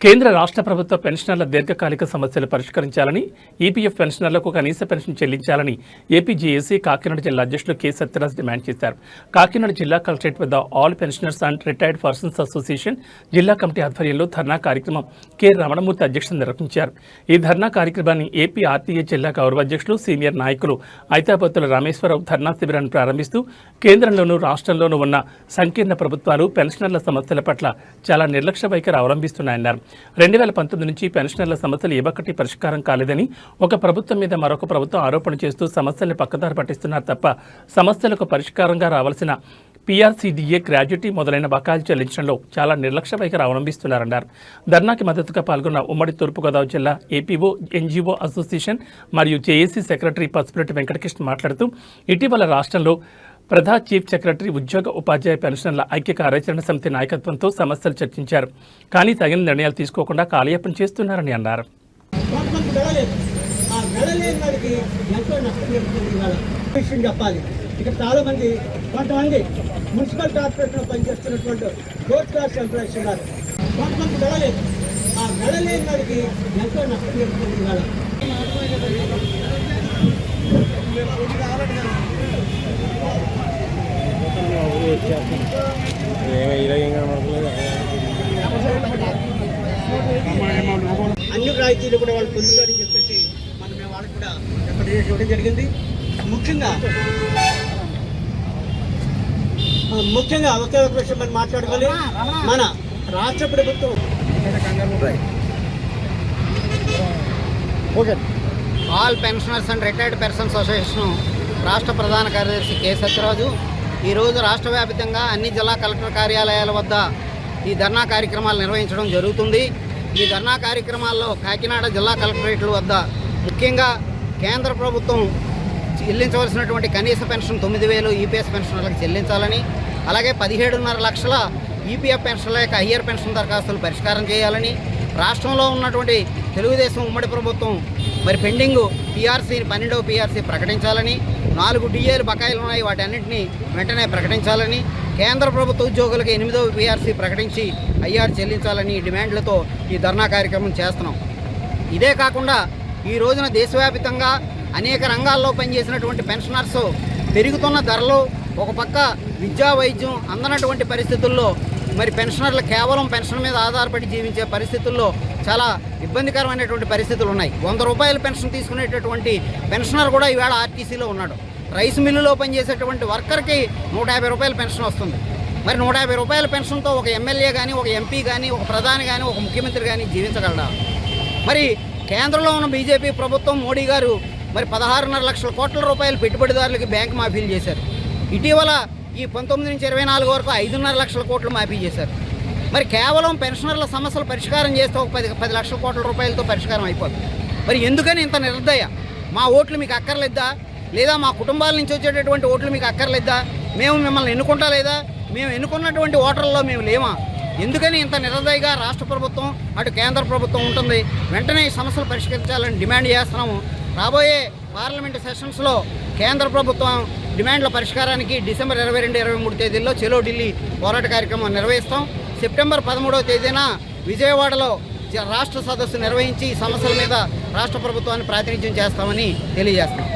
కేంద్ర రాష్ట్ర ప్రభుత్వ పెన్షనర్ల దీర్ఘకాలిక సమస్యలు పరిష్కరించాలని ఈపీఎఫ్ పెన్షనర్లకు కనీస పెన్షన్ చెల్లించాలని ఏపీజేఏసీ కాకినాడ జిల్లా అధ్యక్షులు కె సత్యరాజ్ డిమాండ్ చేశారు. కాకినాడ జిల్లా కలెక్టరేట్ వద్ద all pensioners and retired persons association జిల్లా కమిటీ ఆధ్వర్యంలో ధర్నా కార్యక్రమం కె రమణమూర్తి అధ్యక్షతన నిర్వహించారు. ఈ ధర్నా కార్యక్రమాన్ని ఏపీ ఆర్టీఏ జిల్లా గౌరవ అధ్యక్షులు సీనియర్ నాయకులు ఐతాపత్తుల రామేశ్వరరావు ధర్నా శిబిరాన్ని ప్రారంభిస్తూ కేంద్రంలోనూ రాష్ట్రంలోనూ ఉన్న సంకీర్ణ ప్రభుత్వాలు పెన్షనర్ల సమస్యల పట్ల చాలా నిర్లక్ష్య వైఖరి అవలంబిస్తున్నాయన్నారు. రెండు వేల పంతొమ్మిది నుంచి పెన్షనర్ల సమస్యలు ఏ ఒక్కటి పరిష్కారం కాలేదని ఒక ప్రభుత్వం మీద మరొక ప్రభుత్వం ఆరోపణ చేస్తూ సమస్యల్ని పక్కదారి పట్టిస్తున్నారు తప్ప సమస్యలకు పరిష్కారంగా రావాల్సిన పీఆర్సీడీఏ గ్రాడ్యుటీ మొదలైన బకాయిలు చెల్లించడంలో చాలా నిర్లక్ష్య వైఖరి అవలంబిస్తున్నారన్నారు ధర్నాకి మద్దతుగా పాల్గొన్న ఉమ్మడి తూర్పుగోదావరి జిల్లా ఏపీఓ ఎన్జీఓ అసోసియేషన్ మరియు జేఏసీ సెక్రటరీ పసుపురెడ్డి వెంకటకృష్ణ మాట్లాడుతూ ఇటీవల రాష్ట్రంలో ప్రధా చీఫ్ సెక్రటరీ ఉద్యోగ ఉపాధ్యాయ పెన్షన్ల ఐక్య కార్యాచరణ సమితి నాయకత్వంతో సమస్యలు చర్చించారు. కానీ తగిన నిర్ణయాలు తీసుకోకుండా కాలయాపన చేస్తున్నారని అన్నారు. విషయం చెప్పాలి ఇక్కడ చాలా మంది కొంతమంది మున్సిపల్ కార్పొరేషన్ పనిచేస్తున్నటువంటి ఫోర్త్ క్లాస్ ఎంప్లాయీస్ ఉన్నారు కొంతమంది వెళ్ళలేదు ఆ వెళ్ళలేని వారికి ఎంతో నష్టం జరుగుతుంది ఇవాళ అన్ని రాయితీలు కూడా వాళ్ళు పొందుతారని చెప్పేసి మనం మేము వాళ్ళకి కూడా రికమెండేషన్ ఇవ్వడం జరిగింది. ముఖ్యంగా ముఖ్యంగా ఒకే ఒక విషయం మనం మాట్లాడుకోవాలి మన రాష్ట్ర ప్రభుత్వం. All pensioners and retired persons association రాష్ట్ర ప్రధాన కార్యదర్శి కె సత్యరాజు ఈరోజు రాష్ట్ర వ్యాప్తంగా అన్ని జిల్లా కలెక్టర్ కార్యాలయాల వద్ద ఈ ధర్నా కార్యక్రమాలు నిర్వహించడం జరుగుతుంది. ఈ ధర్నా కార్యక్రమాల్లో కాకినాడ జిల్లా కలెక్టరేట్ల వద్ద ముఖ్యంగా కేంద్ర ప్రభుత్వం చెల్లించవలసినటువంటి కనీస పెన్షన్ తొమ్మిది వేలు ఈపీఎస్ పెన్షనర్లకు చెల్లించాలని అలాగే పదిహేడున్నర లక్షల ఈపీఎఫ్ పెన్షన్ల యొక్క హయ్యర్ పెన్షన్ దరఖాస్తులు పరిష్కారం చేయాలని రాష్ట్రంలో ఉన్నటువంటి తెలుగుదేశం ఉమ్మడి ప్రభుత్వం మరి పెండింగ్ పీఆర్సీ పన్నెండవ పీఆర్సీ ప్రకటించాలని నాలుగు డిఏలు బకాయిలు ఉన్నాయి వాటి అన్నింటినీ వెంటనే ప్రకటించాలని కేంద్ర ప్రభుత్వ ఉద్యోగులకు ఎనిమిదవ పీఆర్సీ ప్రకటించి ఐఆర్ చెల్లించాలని డిమాండ్లతో ఈ ధర్నా కార్యక్రమం చేస్తున్నాం. ఇదే కాకుండా ఈ రోజున దేశవ్యాప్తంగా అనేక రంగాల్లో పనిచేసినటువంటి పెన్షనర్స్ పెరుగుతున్న ధరలు ఒక పక్క విద్యా వైద్యం అందనటువంటి పరిస్థితుల్లో మరి పెన్షనర్లు కేవలం పెన్షన్ మీద ఆధారపడి జీవించే పరిస్థితుల్లో చాలా ఇబ్బందికరమైనటువంటి పరిస్థితులు ఉన్నాయి. వంద రూపాయల పెన్షన్ తీసుకునేటటువంటి పెన్షనర్ కూడా ఈవేళ ఆర్టీసీలో ఉన్నాడు. రైస్ మిల్లులో పనిచేసేటువంటి వర్కర్కి నూట యాభై రూపాయల పెన్షన్ వస్తుంది. మరి నూట యాభై రూపాయల పెన్షన్తో ఒక ఎమ్మెల్యే కానీ ఒక ఎంపీ కానీ ఒక ప్రధాని కానీ ఒక ముఖ్యమంత్రి కానీ జీవించగలడా? మరి కేంద్రంలో ఉన్న బీజేపీ ప్రభుత్వం మోడీ గారు మరి పదహారున్నర లక్షల కోట్ల రూపాయలు పెట్టుబడిదారులకి బ్యాంక్ మాఫీలు చేశారు. ఇటీవల ఈ పంతొమ్మిది నుంచి ఇరవై నాలుగు వరకు ఐదున్నర లక్షల కోట్లు మాఫీ చేశారు. మరి కేవలం పెన్షనర్ల సమస్యలు పరిష్కారం చేస్తే ఒక పది పది లక్షల కోట్ల రూపాయలతో పరిష్కారం అయిపోతుంది మరి ఎందుకని ఇంత నిర్దయ? మా ఓట్లు మీకు అక్కర్లేద్దా? లేదా మా కుటుంబాల నుంచి వచ్చేటటువంటి ఓట్లు మీకు అక్కర్లేద్దా? మేము మిమ్మల్ని ఎన్నుకుంటా లేదా? మేము ఎన్నుకున్నటువంటి ఓటర్లలో మేము లేమా? ఎందుకని ఇంత నిరదయగా రాష్ట్ర ప్రభుత్వం అటు కేంద్ర ప్రభుత్వం ఉంటుంది వెంటనే ఈ సమస్యలు పరిష్కరించాలని డిమాండ్ చేస్తున్నాము. రాబోయే పార్లమెంటు సెషన్స్లో కేంద్ర ప్రభుత్వం డిమాండ్ల పరిష్కారానికి డిసెంబర్ ఇరవై రెండు ఇరవై మూడు తేదీల్లో చెలో ఢిల్లీ పోరాట కార్యక్రమం నిర్వహిస్తాం. సెప్టెంబర్ పదమూడవ తేదీన విజయవాడలో జ- రాష్ట్ర సదస్సు నిర్వహించి ఈ సమస్యల మీద రాష్ట్ర ప్రభుత్వాన్ని ప్రాతినిధ్యం చేస్తామని తెలియజేస్తాం